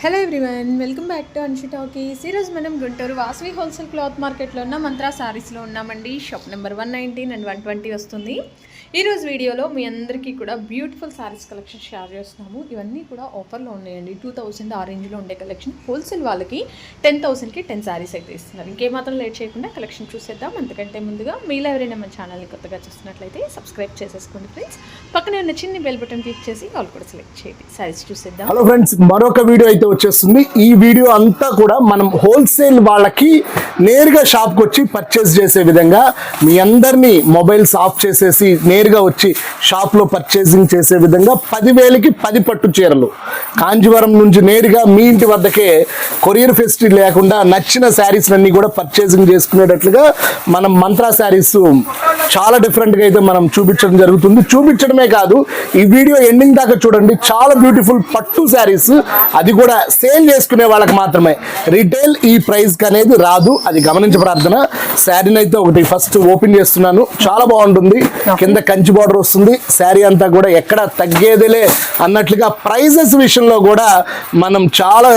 Hello everyone welcome back to Anshi talkies ఈరోజు మనం Guntur Vasavi wholesale cloth మార్కెట్లో ఉన్న మంత్రా సారీస్లో ఉన్నామండి. Shop number one nineteen and one twenty వస్తుంది. ఈరోజు వీడియోలో మీ అందరికీ కూడా బ్యూటిఫుల్ సారీస్ కలెక్షన్ షేర్ చేస్తున్నాము. ఇవన్నీ కూడా ఆఫర్లో ఉన్నాయండి. టూ థౌసండ్ ఆ రేంజ్లో ఉండే కలెక్షన్ హోల్సేల్ వాళ్ళకి టెన్ థౌసండ్కి టెన్ సారీస్ అయితే ఇస్తున్నారు. ఇంకేమాత్రం లేట్ చేయకుండా కలెక్షన్ చూసేద్దాం. అంతకంటే ముందుగా మీలో ఎవరైనా మన ఛానల్ని కొత్తగా చూస్తున్నట్లయితే సబ్స్క్రైబ్ చేసేసుకోండి ఫ్రెండ్స్ పక్కనే ఉన్న చిన్న బెల్ బటన్ క్లిక్ చేసి వాళ్ళు కూడా సెలెక్ట్ చేయండి. సారీస్ చూసేద్దాం. హలో ఫ్రెండ్స్ మరొక వీడియో అయితే వచ్చేస్తుంది. ఈ వీడియో అంతా కూడా మనం హోల్సేల్ వాళ్ళకి నేరుగా షాప్కి వచ్చి పర్చేస్ చేసే విధంగా మీ అందరినీ మొబైల్స్ ఆఫ్ చేసేసి నేరుగా వచ్చి షాప్లో పర్చేసింగ్ చేసే విధంగా పదివేలకి పది పట్టు చీరలు. కాంజీవరం నుంచి నేరుగా మీ ఇంటి వద్దకే కొరియర్ ఫెసిలిటీ లేకుండా నచ్చిన శారీస్ అన్ని కూడా పర్చేసింగ్ చేసుకునేటట్లుగా మనం మంత్రా శారీస్ చాలా డిఫరెంట్గా అయితే మనం చూపించడం జరుగుతుంది. చూపించడమే కాదు ఈ వీడియో ఎండింగ్ దాకా చూడండి. చాలా బ్యూటిఫుల్ పట్టు శారీస్ అది కూడా సేల్ చేసుకునే వాళ్ళకి మాత్రమే. రిటైల్ ఈ ప్రైస్ అనేది రాదు. అది గమనించ ప్రార్థన. శారీని అయితే ఒకటి ఫస్ట్ ఓపెన్ చేస్తున్నాను. చాలా బాగుంటుంది. కింద కంచి బార్డర్ వస్తుంది. శారీ అంతా కూడా ఎక్కడ తగ్గేదిలే అన్నట్లుగా ప్రైజెస్ విషయంలో కూడా మనం చాలా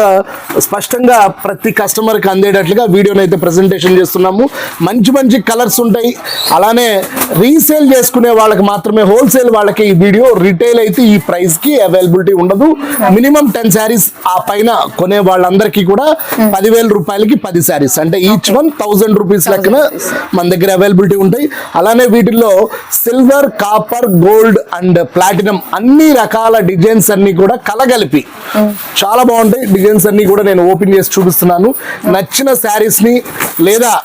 స్పష్టంగా ప్రతి కస్టమర్కి అందేటట్లుగా వీడియోని అయితే ప్రజెంటేషన్ చేస్తున్నాము. మంచి మంచి కలర్స్ ఉంటాయి. అలానే రీసేల్ చేసుకునే వాళ్ళకి మాత్రమే హోల్సేల్ వాళ్ళకి ఈ వీడియో రిటైల్ అయితే ఈ ప్రైస్కి అవైలబిలిటీ ఉండదు. మినిమం టెన్ శారీస్ ఆ పైన కొనే వాళ్ళందరికీ కూడా పదివేల రూపాయలకి పది శారీస్. అంటే ఈచ్ వన్ థౌజండ్ రూపీస్ లెక్కన మన దగ్గర అవైలబిలిటీ ఉంటాయి. అలానే వీటిల్లో silver copper gold and platinum అన్ని రకాల డిజైన్స్ అన్ని కూడా కలగలిపి. చాలా బాగుంటాయి. డిజైన్స్ అన్ని కూడా నేను ఓపెన్ చేసి చూపిస్తున్నాను. నచ్చిన శారీస్ని లేదా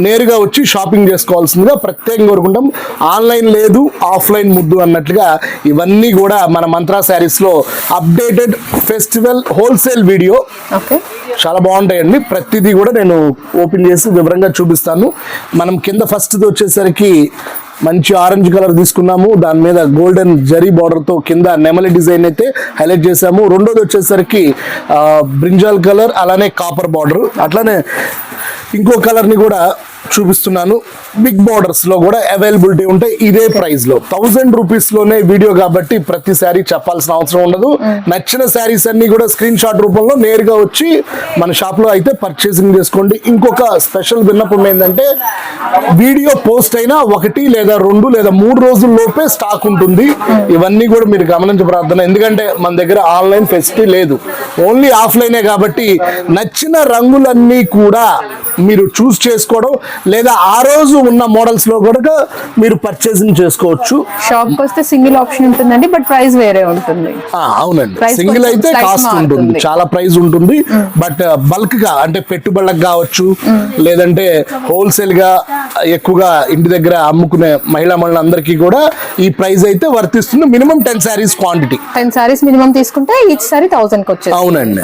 నేరుగా వచ్చి షాపింగ్ చేసుకోవాల్సిందిగా ప్రత్యేకంగా కోరుకుంటాం. ఆన్లైన్ లేదు ఆఫ్లైన్ ముద్దు అన్నట్లుగా ఇవన్నీ కూడా మన మంత్రా శారీస్లో అప్డేటెడ్ ఫెస్టివల్ హోల్సేల్ వీడియో. చాలా బాగుంటాయండి. ప్రతిదీ కూడా నేను ఓపెన్ చేసి వివరంగా చూపిస్తాను. మనం కింద ఫస్ట్ వచ్చేసరికి మంచి ఆరెంజ్ కలర్ తీసుకున్నాము. దాని మీద గోల్డెన్ జరీ బార్డర్తో కింద నెమలి డిజైన్ అయితే హైలైట్ చేసాము రెండోది వచ్చేసరికి బ్రింజాల్ కలర్ అలానే కాపర్ బార్డర్. అట్లానే ఇంకో కలర్ని కూడా చూపిస్తున్నాను. బిగ్ బార్డర్స్లో కూడా అవైలబిలిటీ ఉంటాయి ఇదే ప్రైస్లో. థౌసండ్ రూపీస్లోనే వీడియో కాబట్టి ప్రతి శారీ చెప్పాల్సిన అవసరం ఉండదు. నచ్చిన శారీస్ అన్ని కూడా స్క్రీన్ షాట్ రూపంలో నేరుగా వచ్చి మన షాప్లో అయితే పర్చేసింగ్ చేసుకోండి. ఇంకొక స్పెషల్ విన్నపం ఏంటంటే వీడియో పోస్ట్ అయినా ఒకటి లేదా రెండు లేదా మూడు రోజుల లోపే స్టాక్ ఉంటుంది. ఇవన్నీ కూడా మీరు గమనించ ప్రార్థన. ఎందుకంటే మన దగ్గర ఆన్లైన్ ఫెసిలిటీ లేదు. ఓన్లీ ఆఫ్లైనే కాబట్టి నచ్చిన రంగులన్నీ కూడా మీరు చూస్ చేసుకోవడం లేదా ఆ రోజు ఉన్న మోడల్స్లో కూడా మీరు పర్చేసింగ్ చేసుకోవచ్చు. షాప్కి వస్తే సింగిల్ ఆప్షన్ ఉంటుందండి బట్ ప్రైస్ వేరే ఉంటుంది. అవునండి. సింగిల్ అయితే కాస్ట్ మారుతుంది. ఉంటుంది చాలా ప్రైస్ ఉంటుంది. బట్ బల్క్గా అంటే పెట్టుబడులకు కావచ్చు లేదంటే హోల్సేల్గా ఎక్కువగా ఇంటి దగ్గర అమ్ముకునే మహిళా మహిళలందరికీ కూడా ఈ ప్రైస్ అయితే వర్తిస్తుంది. Minimum ten saris quantity ten saris minimum తీసుకుంటే ఈచ్ సారీ థౌసండ్కి వచ్చేది అవునండి.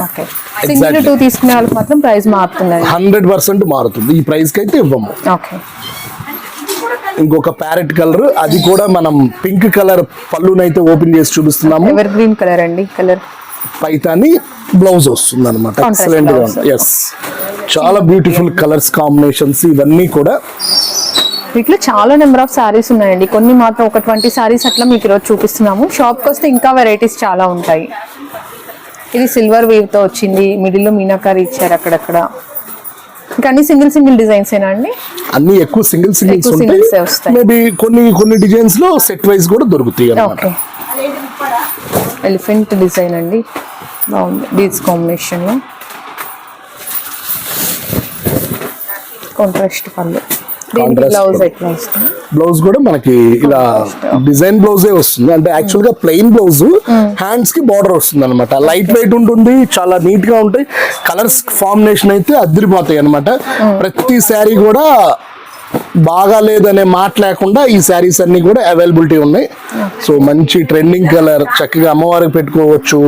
సింగిల్ టూ తీసుకునే వాళ్ళకి మాత్రం ప్రైస్ మారుతుందండి హండ్రెడ్ పర్సెంట్ మారుతుంది. ఈ ప్రైస్కి అయితే ఓకే ఇంకొక ప్యారెట్ కలర్ అది కూడా మనం పింక్ కలర్ పళ్ళునైతే ఓపెన్ చేసి చూపిస్తున్నాము. ఎవర్ గ్రీన్ కలర్ అండి కలర్ పైతాని బ్లౌజ్ వస్తుంది అనమాట ఎక్సలెంట్గా blouse. ఎస్ చాలా బ్యూటిఫుల్ కలర్స్ కాంబినేషన్స్ ఇవన్నీ కూడా. వీటిలో చాలా నెంబర్ ఆఫ్ సారీస్ ఉన్నాయండి. కొన్ని మాత్రం ఒక ట్వంటీ సారీస్ అట్లా మీకు ఈరోజు చూపిస్తున్నాము. షాప్కి వస్తే ఇంకా వెరైటీస్ చాలా ఉంటాయి. ఇది సిల్వర్ వేవ్తో వచ్చింది. మిడిల్లో మీనాకారి ఇచ్చారు అక్కడక్కడ. అన్ని సింగిల్ సింగిల్ డిజైన్స్ ఏనా అండి? అన్ని ఎక్కువ సింగిల్ సింగిల్స్ ఎక్కువ singles ఏ వస్తాయి. మేబీ కొన్ని కొన్ని డిజైన్స్లో సెట్ వైజ్ కూడా దొరుకుతాయి అన్నమాట. ఓకే. ఎలిఫెంట్ డిజైన్ అండి. బాగుంది. బీడ్స్ కాంబినేషన్లో. కాంట్రాస్ట్ పళ్ళు. దీనికి Contrast బ్లౌజ్ పళ్ళు. ఎట్లా వస్తుంది? బ్లౌజ్ కూడా మనకి ఇలా డిజైన్ బ్లౌజే వస్తుంది. అంటే యాక్చువల్గా ప్లెయిన్ బ్లౌజ్ హ్యాండ్స్కి బార్డర్ వస్తుంది అనమాట లైట్ వెయిట్ ఉంటుంది చాలా నీట్గా ఉంటాయి. కలర్స్ ఫార్మినేషన్ అయితే అద్దరిపోతాయి అనమాట ప్రతి శారీ కూడా బాగా లేదనే మాట లేకుండా ఈ శారీస్ అన్ని కూడా అవైలబిలిటీ ఉన్నాయి. సో మంచి ట్రెండింగ్ కలర్ చక్కగా అమ్మవారికి పెట్టుకోవచ్చు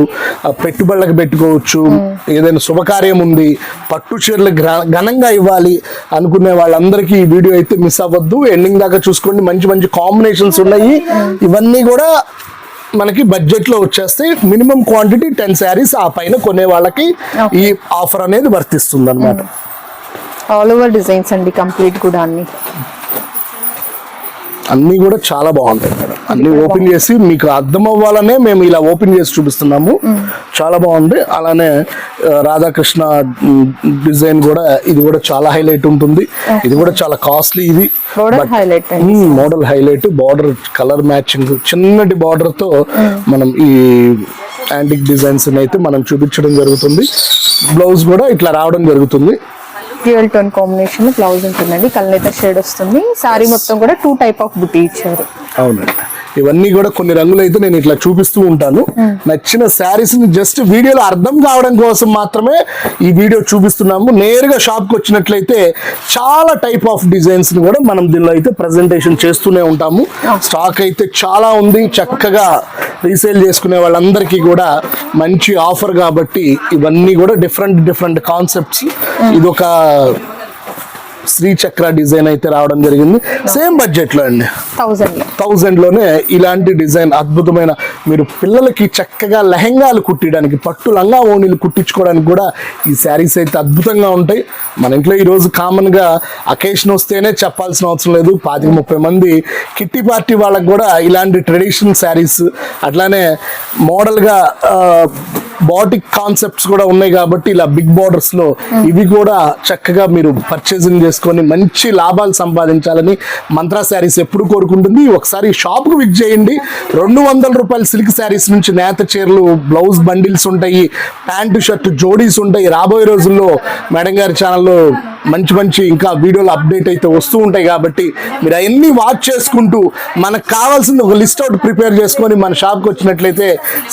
పెట్టుబడులకు పెట్టుకోవచ్చు ఏదైనా శుభకార్యం ఉంది పట్టు చీరలు ఘనంగా ఇవ్వాలి అనుకునే వాళ్ళందరికీ ఈ వీడియో అయితే మిస్ అవ్వద్దు. ఎండింగ్ దాకా చూసుకోండి. మంచి మంచి కాంబినేషన్స్ ఉన్నాయి. ఇవన్నీ కూడా మనకి బడ్జెట్లో వచ్చేస్తాయి. మినిమం క్వాంటిటీ టెన్ శారీస్ ఆ పైన కొనే వాళ్ళకి ఈ ఆఫర్ అనేది వర్తిస్తుంది అనమాట ఆల్ ఓవర్ డిజైన్స్ అండి కంప్లీట్ కూడా అన్ని. అన్నీ కూడా చాలా బాగుంటాయి మేడం. అన్ని ఓపెన్ చేసి మీకు అర్థం అవ్వాలనే మేము ఇలా ఓపెన్ చేసి చూపిస్తున్నాము. చాలా బాగుంది. అలానే రాధాకృష్ణ డిజైన్ కూడా ఇది కూడా చాలా హైలైట్ ఉంటుంది. ఇది కూడా చాలా కాస్ట్లీ ఇది. Model highlight border colour matching చిన్నటి బార్డర్తో మనం ఈ యాంటిక్ డిజైన్స్ అయితే మనం చూపించడం జరుగుతుంది. బ్లౌజ్ కూడా ఇట్లా రావడం జరుగుతుంది. డ్యూయల్ టోన్ కాంబినేషన్ బ్లౌజ్ ఉంటుందండి. కల్నేత షేడ్ వస్తుంది. సారీ మొత్తం కూడా టూ టైప్ ఆఫ్ బుటీ ఇచ్చారు. అవునండి. ఇవన్నీ కూడా కొన్ని రంగులు అయితే నేను ఇట్లా చూపిస్తూ ఉంటాను. నచ్చిన శారీస్ని జస్ట్ వీడియోలో అర్థం కావడం కోసం మాత్రమే ఈ వీడియో చూపిస్తున్నాము. నేరుగా షాప్కి వచ్చినట్లయితే చాలా టైప్ ఆఫ్ డిజైన్స్ని కూడా మనం దీనిలో అయితే ప్రజెంటేషన్ చేస్తూనే ఉంటాము. స్టాక్ అయితే చాలా ఉంది. చక్కగా రీసేల్ చేసుకునే వాళ్ళందరికీ కూడా మంచి ఆఫర్ కాబట్టి ఇవన్నీ కూడా డిఫరెంట్ డిఫరెంట్ కాన్సెప్ట్స్ ఇదొక శ్రీ చక్ర డిజైన్ అయితే రావడం జరిగింది. సేమ్ బడ్జెట్లో అండి. థౌజండ్లోనే ఇలాంటి డిజైన్ అద్భుతమైన మీరు పిల్లలకి చక్కగా లెహంగాలు కుట్టడానికి పట్టు లంగా ఓణీలు కుట్టించుకోవడానికి కూడా ఈ శారీస్ అయితే అద్భుతంగా ఉంటాయి. మన ఇంట్లో ఈరోజు కామన్గా అకేషన్ వస్తేనే చెప్పాల్సిన అవసరం లేదు. పాతిక ముప్పై మంది కిట్టి పార్టీ వాళ్ళకి కూడా ఇలాంటి ట్రెడిషనల్ శారీస్ అట్లానే మోడల్గా బాటిక్ కాన్సెప్ట్స్ కూడా ఉన్నాయి కాబట్టి ఇలా బిగ్ బార్డర్స్లో ఇవి కూడా చక్కగా మీరు పర్చేసింగ్ చేసుకొని మంచి లాభాలు సంపాదించాలని మంత్రా శారీస్ ఎప్పుడు కోరుకుంటుంది? ఒకసారి షాప్కు విజిట్ చేయండి. రెండు వందల రూపాయల సిల్క్ శారీస్ నుంచి నేత చీరలు బ్లౌజ్ బండిల్స్ ఉంటాయి ప్యాంటు షర్ట్ జోడీస్ ఉంటాయి. రాబోయే రోజుల్లో మేడం గారి ఛానల్లో మంచి మంచి ఇంకా వీడియోలు అప్డేట్ అయితే వస్తూ ఉంటాయి కాబట్టి మీరు అవన్నీ వాచ్ చేసుకుంటూ మనకు కావాల్సింది ఒక లిస్ట్ అవుట్ ప్రిపేర్ చేసుకొని మన షాప్కి వచ్చినట్లయితే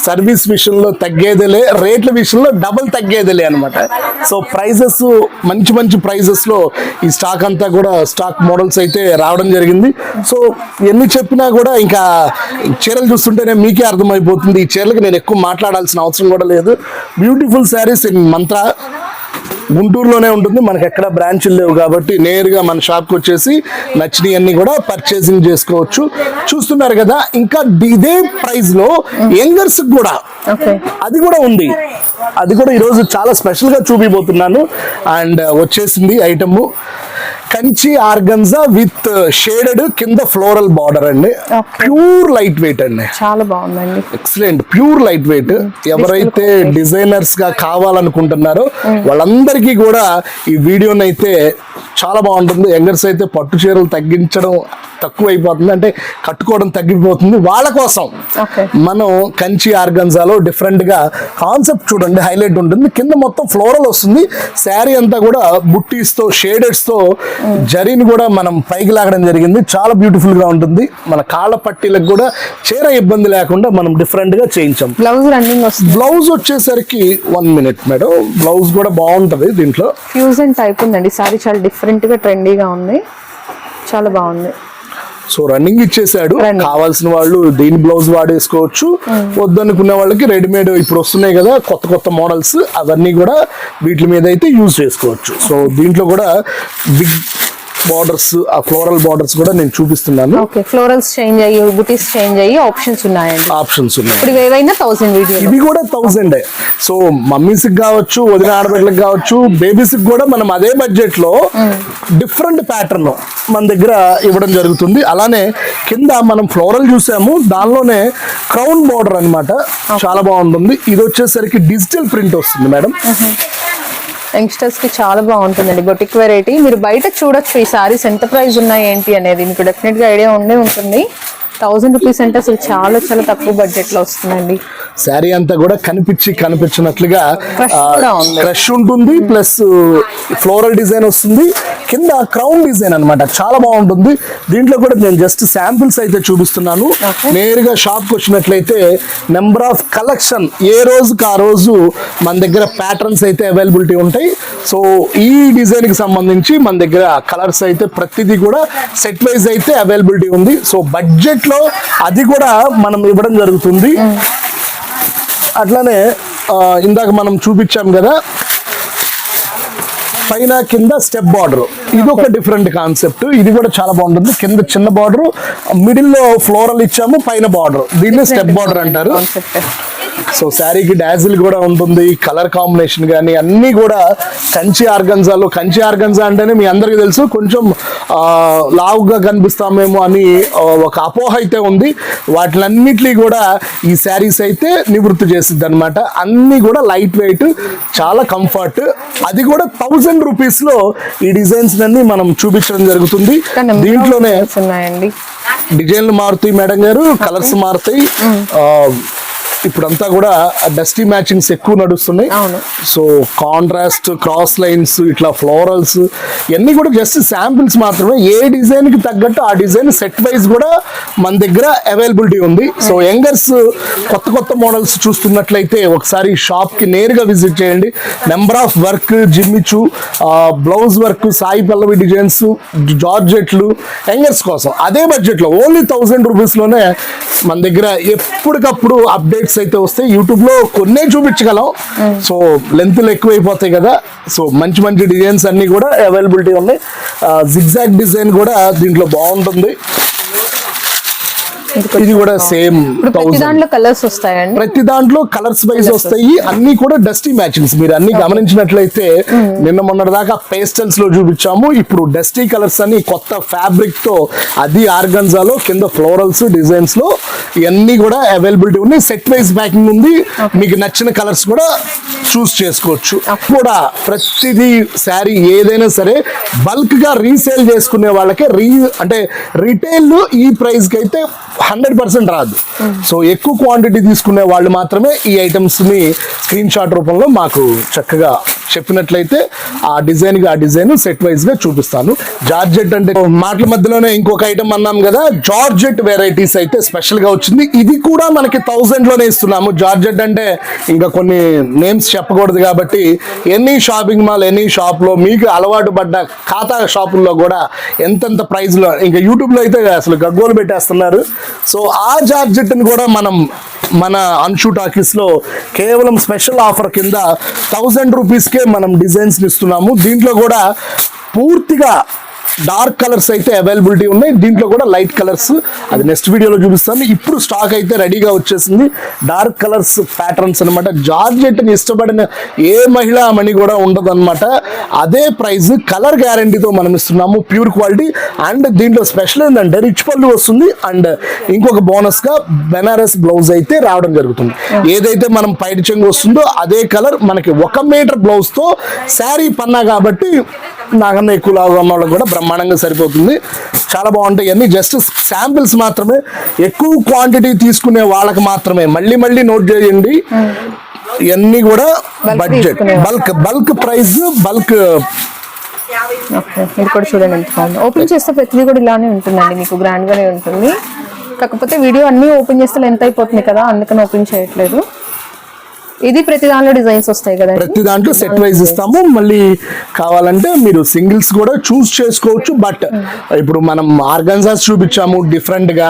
సర్వీస్ విషయంలో తగ్గేదేలే రేట్ల విషయంలో డబుల్ తగ్గేదిలే అనమాట సో ప్రైజెస్ మంచి మంచి ప్రైజెస్లో ఈ స్టాక్ అంతా కూడా స్టాక్ మోడల్స్ అయితే రావడం జరిగింది. సో ఎన్ని చెప్పినా కూడా ఇంకా చీరలు చూస్తుంటేనే మీకే అర్థమైపోతుంది. ఈ చీరలకు నేను ఎక్కువ మాట్లాడాల్సిన అవసరం కూడా లేదు. బ్యూటిఫుల్ శారీస్ ఇన్ మంత్ర గుంటూరులోనే ఉంటుంది. మనకి ఎక్కడ బ్రాంచ్లు లేవు కాబట్టి నేరుగా మన షాప్కి వచ్చేసి నచ్చినవి అన్ని కూడా పర్చేసింగ్ చేసుకోవచ్చు. చూస్తున్నారు కదా ఇంకా ఇదే ప్రైస్లో యంగర్స్ కూడా అది కూడా ఉంది. అది కూడా ఈరోజు చాలా స్పెషల్గా చూపిపోతున్నాను అండ్ వచ్చేసింది item Kanchi organza with shaded కింద ఫ్లోరల్ బార్డర్ అండి. ప్యూర్ లైట్ వెయిట్ అండి. చాలా బాగుందండి. ఎక్సలెంట్. Pure light weight. ఎవరైతే డిజైనర్స్గా కావాలనుకుంటున్నారో వాళ్ళందరికీ కూడా ఈ వీడియోని అయితే చాలా బాగుంటుంది. యంగర్స్ అయితే పట్టు చీరలు తగ్గించడం తక్కువ అయిపోతుంది అంటే కట్టుకోవడం తగ్గిపోతుంది వాళ్ళ కోసం. మనం కంచి ఆర్గన్జాలో డిఫరెంట్గా కాన్సెప్ట్ చూడండి హైలైట్ ఉంటుంది. కింద మొత్తం ఫ్లోరల్ వస్తుంది. శారీ అంతా కూడా బుట్టీస్తో షేడెడ్స్తో జరీని కూడా మనం పైకి లాగడం జరిగింది. చాలా బ్యూటిఫుల్గా ఉంటుంది. మన కాళ్ళ పట్టీలకు కూడా చీర ఇబ్బంది లేకుండా మనం డిఫరెంట్గా చేయించాం. బ్లౌజ్ రన్నింగ్ వస్తుంది. బ్లౌజ్ వచ్చేసరికి వన్ మినిట్ మేడం బ్లౌజ్ కూడా బాగుంటది దీంట్లో. ఫ్యూజన్ టైప్ ఉందండి. సారీ చాలా డిఫరెంట్గా ట్రెండీగా ఉంది. చాలా బాగుంది. సో రన్నింగ్ ఇచ్చేసాడు. కావాల్సిన వాళ్ళు దీని బ్లౌజ్ వాడేసుకోవచ్చు. వద్దనుకునే వాళ్ళకి రెడీమేడ్ ఇప్పుడు వస్తున్నాయి కదా కొత్త కొత్త మోడల్స్ అవన్నీ కూడా వీటి మీద అయితే యూజ్ చేసుకోవచ్చు. సో దీంట్లో కూడా బిగ్ బార్డర్స్ ఆ ఫ్లోరల్ బార్డర్స్ కూడా నేను చూపిస్తున్నాను. ఓకే ఫ్లోరల్స్ చేంజ్ అయ్యి బుటీస్ చేంజ్ అయ్యి ఆప్షన్స్ ఉన్నాయండి. ఆప్షన్స్ ఉన్నాయి. ఇప్పుడు ఇవేవైనా థౌసండ్ వీడియో ఇవి కూడా థౌసండ్ సో మమ్మీస్కి కావచ్చు వదిన ఆడబిడ్డలకు కావచ్చు బేబీస్కి కూడా మనం అదే బడ్జెట్లో డిఫరెంట్ ప్యాటర్న్ మన దగ్గర ఇవ్వడం జరుగుతుంది. అలానే కింద మనం ఫ్లోరల్ చూసాము దానిలోనే క్రౌన్ బార్డర్ అన్నమాట. చాలా బాగుంటుంది. ఇది వచ్చేసరికి డిజిటల్ ప్రింట్ వస్తుంది మేడం. యంగ్స్టర్స్కి చాలా బాగుంటుందండి. Boutique variety. మీరు బయట చూడొచ్చు ఈ సారీస్. ఎంత ప్రైస్ ఉన్నాయి ఏంటి అనేది మీకు డెఫినెట్గా ఐడియా ఉండే ఉంటుంది. థౌసండ్ రూపీస్ అంటే అసలు చాలా చాలా తక్కువ బడ్జెట్లో వస్తుందండి. శారీ అంతా కూడా కనిపించి కనిపించినట్లుగా. క్రష్ ఉంటుంది ప్లస్ ఫ్లోరల్ డిజైన్ వస్తుంది. కింద క్రౌన్ డిజైన్ అన్నమాట. చాలా బాగుంటుంది. దీంట్లో కూడా నేను జస్ట్ శాంపిల్స్ అయితే చూపిస్తున్నాను. నేరుగా షాప్కి వచ్చినట్లయితే నెంబర్ ఆఫ్ కలెక్షన్ ఏ రోజుకి ఆ రోజు మన దగ్గర ప్యాటర్న్స్ అయితే అవైలబిలిటీ ఉంటాయి. సో ఈ డిజైన్కి సంబంధించి మన దగ్గర కలర్స్ అయితే ప్రతిదీ కూడా సెట్ వైజ్ అయితే అవైలబిలిటీ ఉంది. సో బడ్జెట్ లో అది కూడా మనం ఇవ్వడం జరుగుతుంది. అట్లానే ఇందాక మనం చూపించాం కదా పైన కింద స్టెప్ బార్డర్. ఇది ఒక డిఫరెంట్ కాన్సెప్ట్. ఇది కూడా చాలా బాగుంటుంది. కింద చిన్న బార్డర్ మిడిల్లో ఫ్లోరల్ ఇచ్చాము పైన బార్డర్. దీన్ని స్టెప్ బార్డర్ అంటారు. సో శారీకి డాజిల్ కూడా ఉంటుంది కలర్ కాంబినేషన్ కానీ అన్నీ కూడా కంచి ఆర్గంజాలో కంచి ఆర్గంజా అంటేనే మీ అందరికీ తెలుసు కొంచెం లావుగా కనిపిస్తామేమో అని ఒక అపోహ అయితే ఉంది. వాటిలన్నిటినీ కూడా ఈ శారీస్ అయితే నివృత్తి చేసిద్ది అనమాట అన్నీ కూడా లైట్ వెయిట్ చాలా కంఫర్ట్. అది కూడా థౌజండ్ రూపీస్లో ఈ డిజైన్స్ అన్ని మనం చూపించడం జరుగుతుంది. దీంట్లోనే డిజైన్లు మారుతాయి మేడం గారు కలర్స్ మారుతాయి. ఇప్పుడంతా కూడా డస్టీ మ్యాచింగ్స్ ఎక్కువ నడుస్తున్నాయి. సో కాంట్రాస్ట్ క్రాస్ లైన్స్ ఇట్లా ఫ్లోరల్స్ ఇవన్నీ కూడా జస్ట్ శాంపిల్స్ మాత్రమే. ఏ డిజైన్కి తగ్గట్టు ఆ డిజైన్ సెట్ వైజ్ కూడా మన దగ్గర అవైలబిలిటీ ఉంది. సో యంగర్స్ కొత్త కొత్త మోడల్స్ చూస్తున్నట్లయితే ఒకసారి షాప్కి నేరుగా విజిట్ చేయండి. Number of work జిమ్మిచు blouse work Sai Pallavi designs జార్జెట్లు youngers కోసం. అదే బడ్జెట్లో ఓన్లీ థౌసండ్ రూపీస్లోనే మన దగ్గర ఎప్పటికప్పుడు అప్డేట్స్ అయితే వస్తాయి యూట్యూబ్లో కొన్నే చూపించగలం. సో లెంత్లు ఎక్కువైపోతాయి కదా. సో మంచి మంచి డిజైన్స్ అన్ని కూడా అవైలబిలిటీ ఉన్నాయి. జిగ్జాగ్ డిజైన్ కూడా దీంట్లో బాగుంటుంది. ఇది కూడా సేమ్ ప్రతి దాంట్లో కలర్స్ వస్తాయండి. ప్రతి దాంట్లో కలర్స్ వైజ్ వస్తాయి. అన్ని కూడా డస్టీ మ్యాచింగ్స్ మీరు అన్ని గమనించినట్లయితే నిన్న మొన్నటి దాకా పేస్టల్స్లో చూపించాము. ఇప్పుడు డస్టీ కలర్స్ అని కొత్త ఫ్యాబ్రిక్తో అది ఆర్గన్జాలో కింద ఫ్లోరల్స్ డిజైన్స్లో ఇవన్నీ కూడా అవైలబిలిటీ ఉన్నాయి. సెట్ వైజ్ ప్యాకింగ్ ఉంది. మీకు నచ్చిన కలర్స్ కూడా చూస్ చేసుకోవచ్చు. కూడా ప్రతిదీ శారీ ఏదైనా సరే బల్క్గా రీసేల్ చేసుకునే వాళ్ళకి రీ అంటే రీటైల్ ఈ ప్రైస్కి అయితే హండ్రెడ్ పర్సెంట్ రాదు. సో ఎక్కువ క్వాంటిటీ తీసుకునే వాళ్ళు మాత్రమే ఈ ఐటమ్స్ని స్క్రీన్ షాట్ రూపంలో మాకు చక్కగా చెప్పినట్లయితే ఆ డిజైన్గా ఆ డిజైన్ సెట్ వైజ్గా చూపిస్తాను. జార్జెట్ అంటే మాటల మధ్యలోనే ఇంకొక ఐటమ్ అన్నాం కదా జార్జెట్ వెరైటీస్ అయితే స్పెషల్గా వచ్చింది. ఇది కూడా మనకి థౌసండ్లోనే ఇస్తున్నాము. జార్జెట్ అంటే ఇంకా కొన్ని నేమ్స్ చెప్పకూడదు కాబట్టి ఎనీ షాపింగ్ మాల్ ఎనీ షాప్లో మీకు అలవాటు పడ్డ ఖాతా షాపుల్లో కూడా ఎంతెంత ప్రైస్లో ఇంకా యూట్యూబ్లో అయితే అసలు గగ్గోలు పెట్టేస్తున్నారు. సో ఆ జార్జెట్ని కూడా మనం మన అన్షు టాకీస్లో కేవలం స్పెషల్ ఆఫర్ కింద థౌజండ్ రూపీస్కే మనం డిజైన్స్ ఇస్తున్నాము. దీంట్లో కూడా పూర్తిగా డార్క్ కలర్స్ అయితే అవైలబిలిటీ ఉన్నాయి. దీంట్లో కూడా లైట్ కలర్స్. అది నెక్స్ట్ వీడియోలో చూపిస్తాను. ఇప్పుడు స్టాక్ అయితే రెడీగా వచ్చేసింది. డార్క్ కలర్స్ ప్యాటర్న్స్ అనమాట జార్జెట్ని ఇష్టపడిన ఏ మహిళ మణి కూడా ఉండదు అదే ప్రైస్ కలర్ గ్యారంటీతో మనం ఇస్తున్నాము. Pure quality. అండ్ దీంట్లో స్పెషల్ ఏంటంటే రిచ్ పళ్ళు వస్తుంది. అండ్ ఇంకొక బోనస్గా బెనారస్ బ్లౌజ్ అయితే రావడం జరుగుతుంది. ఏదైతే మనం పైడి చెంగు వస్తుందో అదే కలర్ మనకి ఒక మీటర్ బ్లౌజ్తో శారీ పన్నా కాబట్టి నాకన్నా ఎక్కువ లాగా ఉన్న వాళ్ళకి కూడా బ్రహ్మాండంగా సరిపోతుంది. చాలా బాగుంటాయి. అన్ని జస్ట్ శాంపిల్స్ మాత్రమే. ఎక్కువ క్వాంటిటీ తీసుకునే వాళ్ళకి మాత్రమే. మళ్ళీ మళ్ళీ నోట్ చేయండి. ఇవన్నీ కూడా budget bulk bulk price bulk ఇది కూడా చూడండి ఎంత బాగుంది. ఓపెన్ చేస్తే ప్రతిదీ కూడా ఇలానే ఉంటుందండి. మీకు గ్రాండ్ గానే ఉంటుంది. కాకపోతే వీడియో అన్ని ఓపెన్ చేస్తే లెంత్ అయిపోతుంది కదా అందుకని ఓపెన్ చేయట్లేదు. ఇది ప్రతి దానిలో డిజైన్స్ వస్తాయి కదండి ప్రతి దాంట్లో సెట్ వైజ్ ఇస్తాము. మళ్ళీ కావాలంటే మీరు సింగిల్స్ కూడా చూస్ చేసుకోవచ్చు. బట్ ఇప్పుడు మనం ఆర్గన్జాస్ చూపించాము డిఫరెంట్గా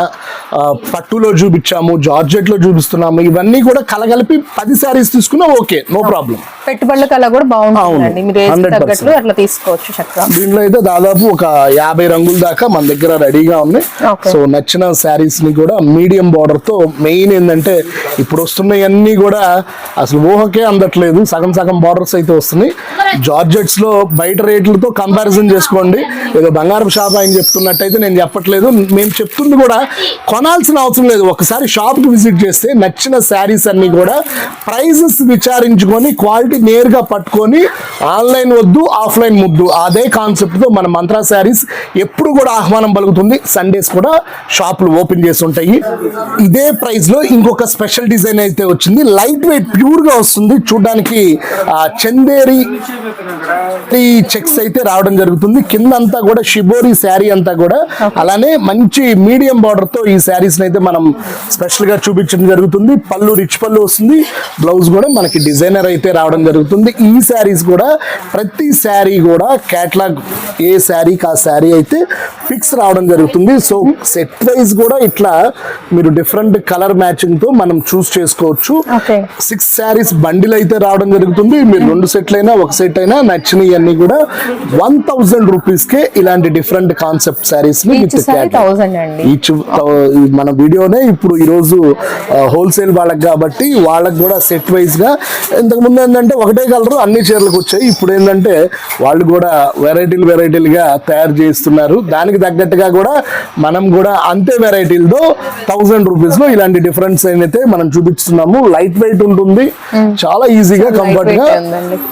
పట్టులో చూపించాము జార్జెట్లో చూపిస్తున్నాము. ఇవన్నీ కూడా కలగలిపి పది శారీస్ తీసుకున్నా ఓకే నో ప్రాబ్లం. పెట్టుబడులకు అలా కూడా బాగుంటుందండి అవును. మీరు ఏజ్ 100% తగ్గట్లు అట్లా తీసుకోవచ్చు చక్కగా. దీంట్లో అయితే దాదాపు ఒక యాభై రంగుల దాకా మన దగ్గర రెడీగా ఉన్నాయి. Okay. సో నచ్చిన శారీస్ని కూడా మీడియం బార్డర్తో మెయిన్ ఏంటంటే ఇప్పుడు వస్తున్నాయన్నీ కూడా అసలు ఊహకే అందట్లేదు. సగం సగం బార్డర్స్ అయితే వస్తున్నాయి. జార్జెట్స్లో బయట రేట్లతో కంపారిజన్ చేసుకోండి. ఏదో బంగారం షాప్ ఆయన చెప్తున్నట్టయితే నేను చెప్పట్లేదు. మేము చెప్తుంది కూడా కొనాల్సిన అవసరం లేదు. ఒకసారి షాప్కి విజిట్ చేస్తే నచ్చిన శారీస్ అన్ని కూడా ప్రైజెస్ విచారించుకొని క్వాలిటీ నేరుగా పట్టుకొని ఆన్లైన్ వద్దు ఆఫ్లైన్ ముద్దు. అదే కాన్సెప్ట్తో మన మంత్రా శారీస్ ఎప్పుడు కూడా ఆహ్వానం పలుకుతుంది. సండేస్ కూడా షాపులు ఓపెన్ చేసి ఉంటాయి ఇదే ప్రైస్లో ఇంకొక స్పెషల్ డిజైన్ అయితే వచ్చింది. లైట్ వెయిట్ ప్యూర్గా వస్తుంది. చూడడానికి ఆ చందేరి చెక్స్ అయితే రావడం జరుగుతుంది. కింద అంతా కూడా షిబోరి శారీ అంతా కూడా. అలానే మంచి మీడియం బార్డర్తో ఈ శారీస్ అయితే మనం స్పెషల్గా చూపించడం జరుగుతుంది. పళ్ళు రిచ్ పళ్ళు వస్తుంది. బ్లౌజ్ కూడా మనకి డిజైనర్ అయితే రావడం జరుగుతుంది. ఈ శారీస్ కూడా ప్రతి శారీ కూడా కేటలాగ్ ఏ శారీకి ఆ శారీ అయితే ఫిక్స్ రావడం జరుగుతుంది. సో సెట్ వైజ్ కూడా ఇట్లా మీరు డిఫరెంట్ కలర్ మ్యాచింగ్తో మనం చూస్ చేసుకోవచ్చు. సిక్స్ శారీస్ బండిల్ అయితే రావడం జరుగుతుంది. మీరు రెండు సెట్లు అయినా ఒక సెట్ అయినా నచ్చినవి అన్ని కూడా వన్ థౌజండ్ రూపీస్ కే ఇలాంటి డిఫరెంట్ కాన్సెప్ట్ శారీస్ని థౌసండ్ ఈచ్ మన వీడియోనే ఇప్పుడు ఈ రోజు హోల్సేల్ వాళ్ళకి కాబట్టి వాళ్ళకి కూడా సెట్ వైజ్గా ఇంతకు ముందు ఏంటంటే ఒకటే కలర్ అన్ని చీరలకు వచ్చాయి. ఇప్పుడు ఏంటంటే వాళ్ళు కూడా వెరైటీలు వెరైటీలుగా తయారు చేస్తున్నారు. దానికి తగ్గట్టుగా కూడా మనం కూడా అంతే వెరైటీలతో థౌసండ్ రూపీస్లో ఇలాంటి డిఫరెన్స్ అయితే మనం చూపిస్తున్నాము. లైట్ వెయిట్ ఉంటుంది చాలా ఈజీగా కంఫర్ట్గా.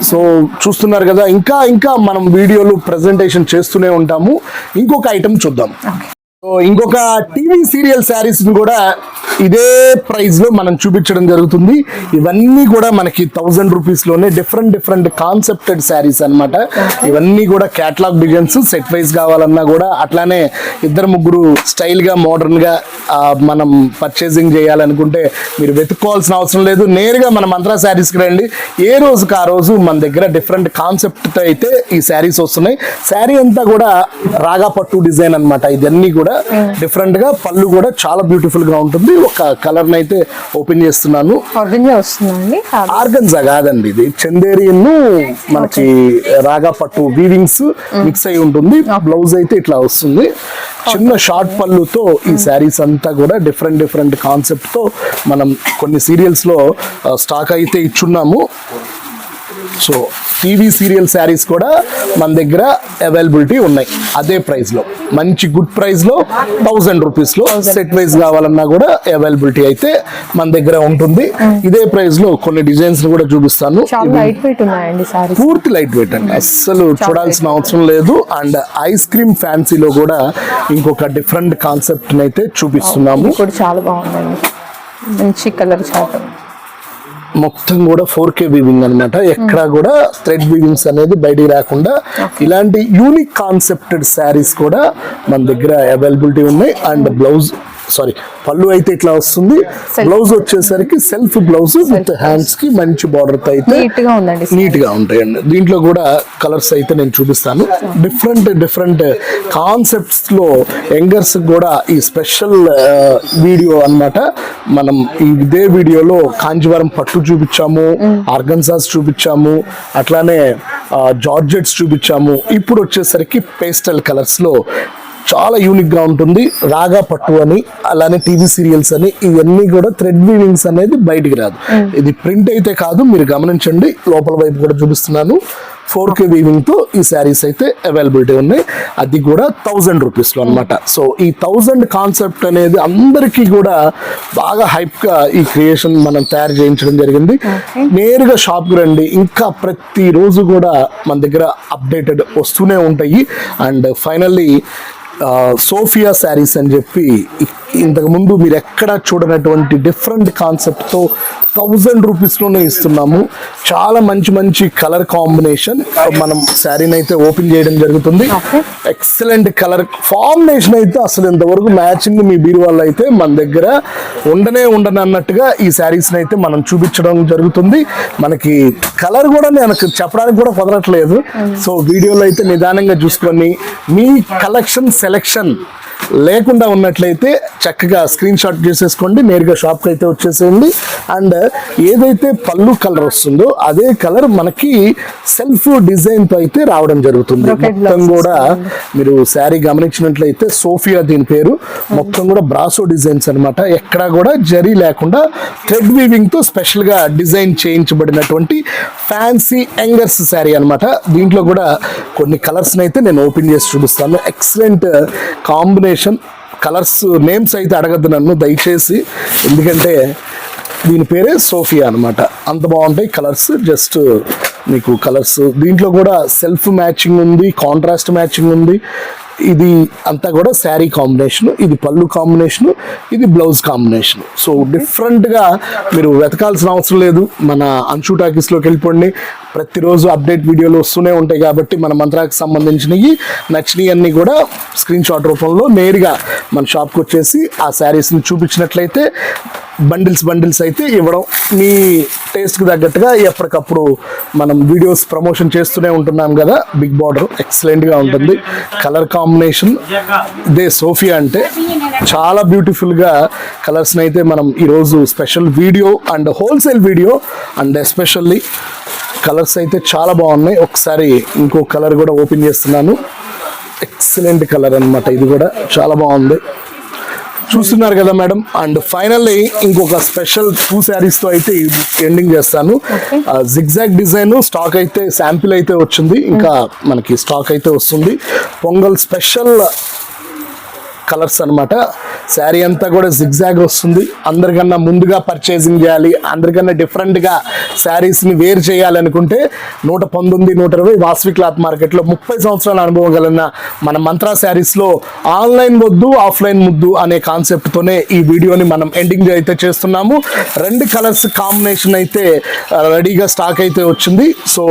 సో చూస్తున్నారు కదా ఇంకా ఇంకా మనం వీడియోలు ప్రెజెంటేషన్ చేస్తూనే ఉంటాము. ఇంకొక ఐటమ్ చూద్దాం. ఇంకొక టీవీ సీరియల్ శారీస్ కూడా ఇదే ప్రైస్లో మనం చూపించడం జరుగుతుంది. ఇవన్నీ కూడా మనకి థౌజండ్ రూపీస్లోనే డిఫరెంట్ డిఫరెంట్ కాన్సెప్టెడ్ శారీస్ అన్నమాట. ఇవన్నీ కూడా క్యాట్లాగ్ డిజైన్స్ సెట్ వైజ్ కావాలన్నా కూడా అట్లానే ఇద్దరు ముగ్గురు స్టైల్గా మోడర్న్గా మనం పర్చేసింగ్ చేయాలనుకుంటే మీరు వెతుక్కోవాల్సిన అవసరం లేదు. నేరుగా మన మంత్రా శారీస్కి రండి. ఏ రోజుకి ఆ రోజు మన దగ్గర డిఫరెంట్ కాన్సెప్ట్ అయితే ఈ శారీస్ వస్తున్నాయి. శారీ అంతా కూడా రాగా పట్టు డిజైన్ అన్నమాట. ఇదన్నీ కూడా డిఫరెంట్గా పళ్ళు కూడా చాలా బ్యూటిఫుల్గా ఉంటుంది. ఒక కలర్ అయితే ఓపెన్ చేస్తున్నాను. ఆర్గన్జా కాదండి ఇది. చందేరియన్ మనకి రాగా పట్టు వీవింగ్స్ మిక్స్ అయి ఉంటుంది. బ్లౌజ్ అయితే ఇట్లా వస్తుంది. చిన్న షార్ట్ పళ్ళుతో ఈ శారీస్ అంతా కూడా డిఫరెంట్ డిఫరెంట్ కాన్సెప్ట్తో మనం కొన్ని సీరియల్స్లో స్టాక్ అయితే ఇచ్చున్నాము. సో టీవీ సీరియల్ శారీస్ కూడా మన దగ్గర అవైలబిలిటీ ఉన్నాయి. అదే ప్రైస్లో. మంచి గుడ్ ప్రైస్లో థౌసండ్ రూపీస్లో సెట్ వైజ్ కావాలన్నా కూడా అవైలబిలిటీ అయితే మన దగ్గర ఉంటుంది. ఇదే ప్రైస్లో కొన్ని డిజైన్స్ కూడా చూపిస్తాను. చాలా పూర్తి లైట్ వెయిట్ అండి అస్సలు చూడాల్సిన అవసరం లేదు. అండ్ ఐస్ క్రీమ్ ఫ్యాన్సీలో కూడా ఇంకొక డిఫరెంట్ కాన్సెప్ట్ అయితే చూపిస్తున్నాము. ఇది చాలా బాగుందండి. మంచి కలర్ చాట్ మొత్తం కూడా ఫోర్ కే వీవింగ్ అనమాట ఎక్కడ కూడా థ్రెడ్ వీవింగ్స్ అనేది బయటికి రాకుండా ఇలాంటి యూనిక్ కాన్సెప్టెడ్ శారీస్ కూడా మన దగ్గర అవైలబిలిటీ ఉన్నాయి. అండ్ బ్లౌజ్ సారీ పళ్ళు అయితే ఇట్లా వస్తుంది. బ్లౌజ్ వచ్చేసరికి సెల్ఫ్ బ్లౌజ్ విత్ హ్యాండ్స్కి మంచి బార్డర్తో అయితే నీట్గా ఉంటాయండి. దీంట్లో కూడా కలర్స్ అయితే నేను చూపిస్తాను. డిఫరెంట్ డిఫరెంట్ కాన్సెప్ట్స్లో యంగర్స్ కూడా ఈ స్పెషల్ వీడియో అన్నమాట. మనం ఈ ఇదే వీడియోలో కాంజీవరం పట్టు చూపించాము ఆర్గన్సాస్ చూపించాము అట్లానే జార్జెట్స్ చూపించాము. ఇప్పుడు వచ్చేసరికి పేస్టల్ కలర్స్లో చాలా యూనిక్గా ఉంటుంది. రాగా పట్టు అని అలానే టీవీ సీరియల్స్ అని ఇవన్నీ కూడా థ్రెడ్ వీవింగ్స్ అనేది బయటికి రాదు. ఇది ప్రింట్ అయితే కాదు మీరు గమనించండి. లోపల వైపు కూడా చూపిస్తున్నాను. ఫోర్ కే వీవింగ్తో ఈ శారీస్ అయితే అవైలబిలిటీ ఉన్నాయి. అది కూడా థౌజండ్ రూపీస్లో అనమాట సో ఈ థౌజండ్ కాన్సెప్ట్ అనేది అందరికీ కూడా బాగా హైప్గా ఈ క్రియేషన్ మనం తయారు చేయించడం జరిగింది. నేరుగా షాప్కి రండి. ఇంకా ప్రతి రోజు కూడా మన దగ్గర అప్డేటెడ్ వస్తూనే ఉంటాయి. అండ్ ఫైనల్లీ సోఫియా శారీస్ అని చెప్పి ఇ- ఇంతకు ముందు మీరు ఎక్కడ చూడనటువంటి డిఫరెంట్ కాన్సెప్ట్తో థౌజండ్ రూపీస్లోనే ఇస్తున్నాము. చాలా మంచి మంచి కలర్ కాంబినేషన్ మనం శారీని అయితే ఓపెన్ చేయడం జరుగుతుంది. ఎక్సలెంట్ కలర్ కాంబినేషన్ అయితే అసలు ఇంతవరకు మ్యాచింగ్ మీ బీరువాళ్ళు అయితే మన దగ్గర ఉండనే ఉండను అన్నట్టుగా ఈ శారీస్ అయితే మనం చూపించడం జరుగుతుంది. మనకి కలర్ కూడా నేను చెప్పడానికి కూడా కుదరట్లేదు. సో వీడియోలో అయితే నిదానంగా చూసుకొని మీ కలెక్షన్ సెలెక్షన్ లేకుండా ఉన్నట్లయితే చక్కగా స్క్రీన్ షాట్ చేసేసుకోండి. నేరుగా షాప్కి అయితే వచ్చేసేయండి. అండ్ ఏదైతే పళ్ళు కలర్ వస్తుందో అదే కలర్ మనకి సెల్ఫ్ డిజైన్తో అయితే రావడం జరుగుతుంది. మొత్తం కూడా మీరు శారీ గమనించినట్లయితే సోఫియా దీని పేరు. మొత్తం కూడా బ్రాసో డిజైన్స్ అన్నమాట. ఎక్కడా కూడా జరీ లేకుండా థ్రెడ్ వీవింగ్తో స్పెషల్గా డిజైన్ చేయించబడినటువంటి ఫ్యాన్సీ యంగర్స్ శారీ అన్నమాట. దీంట్లో కూడా కొన్ని కలర్స్ అయితే నేను ఓపెన్ చేసి చూపిస్తాను. ఎక్సలెంట్ కాంబినేషన్ కలర్స్ నేమ్స్ అయితే అడగద్దు నన్ను దయచేసి. ఎందుకంటే దీని పేరే సోఫియా అన్నమాట. అంత బాగుంటాయి కలర్స్ జస్ట్ మీకు కలర్స్ దీంట్లో కూడా సెల్ఫ్ మ్యాచింగ్ ఉంది కాంట్రాస్ట్ మ్యాచింగ్ ఉంది. ఇది అంతా కూడా శారీ కాంబినేషన్ ఇది పళ్ళు కాంబినేషన్ ఇది బ్లౌజ్ కాంబినేషన్. సో డిఫరెంట్గా మీరు వెతకాల్సిన అవసరం లేదు. మన అంచు టాకీస్లోకి వెళ్ళిపోండి. ప్రతిరోజు అప్డేట్ వీడియోలు వస్తూనే ఉంటాయి కాబట్టి మన మంత్రానికి సంబంధించినవి నచ్చినవి అన్నీ కూడా స్క్రీన్ షాట్ రూపంలో నేరుగా మన షాప్కి వచ్చేసి ఆ శారీస్ని చూపించినట్లయితే బండిల్స్ బండిల్స్ అయితే ఇవ్వడం మీ టేస్ట్కి తగ్గట్టుగా ఎప్పటికప్పుడు మనం వీడియోస్ ప్రమోషన్ చేస్తూనే ఉంటున్నాం కదా. బిగ్ బార్డర్ ఎక్సలెంట్గా ఉంటుంది. కలర్ కాంబినేషన్ ఇదే సోఫియా అంటే చాలా బ్యూటిఫుల్గా కలర్స్ని అయితే మనం ఈరోజు special video and wholesale video and especially colours అయితే చాలా బాగున్నాయి. ఒకసారి ఇంకో కలర్ కూడా ఓపెన్ చేస్తున్నాను. ఎక్సలెంట్ కలర్ అనమాట ఇది కూడా. చాలా బాగుంది. చూస్తున్నారు కదా మేడం. అండ్ ఫైనల్లీ ఇంకొక స్పెషల్ టూ శారీస్తో అయితే ఎండింగ్ చేస్తాను. జిగ్జాగ్ డిజైన్ స్టాక్ అయితే శాంపిల్ అయితే వచ్చింది. ఇంకా మనకి స్టాక్ అయితే వస్తుంది. పొంగల్ స్పెషల్ కలర్స్ అన్నమాట. శారీ అంతా కూడా జిగ్జాగ్ వస్తుంది. అందరికన్నా ముందుగా పర్చేసింగ్ చేయాలి. అందరికన్నా డిఫరెంట్గా శారీస్ని వేర్ చేయాలనుకుంటే నూట పంతొమ్మిది నూట ఇరవై వాస్వి క్లాత్ మార్కెట్లో ముప్పై సంవత్సరాల అనుభవం కలిగిన మన మంత్రా శారీస్లో ఆన్లైన్ వద్దు ఆఫ్లైన్ ముద్దు అనే కాన్సెప్ట్తోనే ఈ వీడియోని మనం ఎండింగ్ అయితే చేస్తున్నాము. రెండు కలర్స్ కాంబినేషన్ అయితే రెడీగా స్టాక్ అయితే వచ్చింది. సో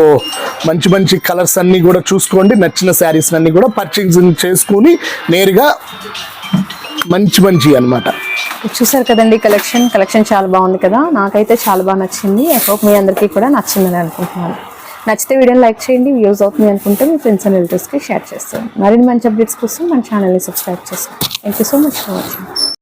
మంచి మంచి కలర్స్ అన్నీ కూడా చూసుకోండి. నచ్చిన శారీస్ అన్నీ కూడా పర్చేసింగ్ చేసుకుని నేరుగా మంచి మంచి అనమాట చూసారు కదండి కలెక్షన్. కలెక్షన్ చాలా బాగుంది కదా. నాకైతే చాలా బాగా నచ్చింది. ఐ హోప్ మీ అందరికీ కూడా నచ్చిందని అనుకుంటున్నాను. నచ్చితే వీడియోని లైక్ చేయండి. వ్యూస్ అవుతుంది అనుకుంటే మీ ఫ్రెండ్స్ అండ్ రిలేటివ్స్కి షేర్ చేస్తాను. మరిన్ని మంచి అప్డేట్స్ కోసం మన ఛానల్ని సబ్స్క్రైబ్ చేస్తాను thank you so much for watching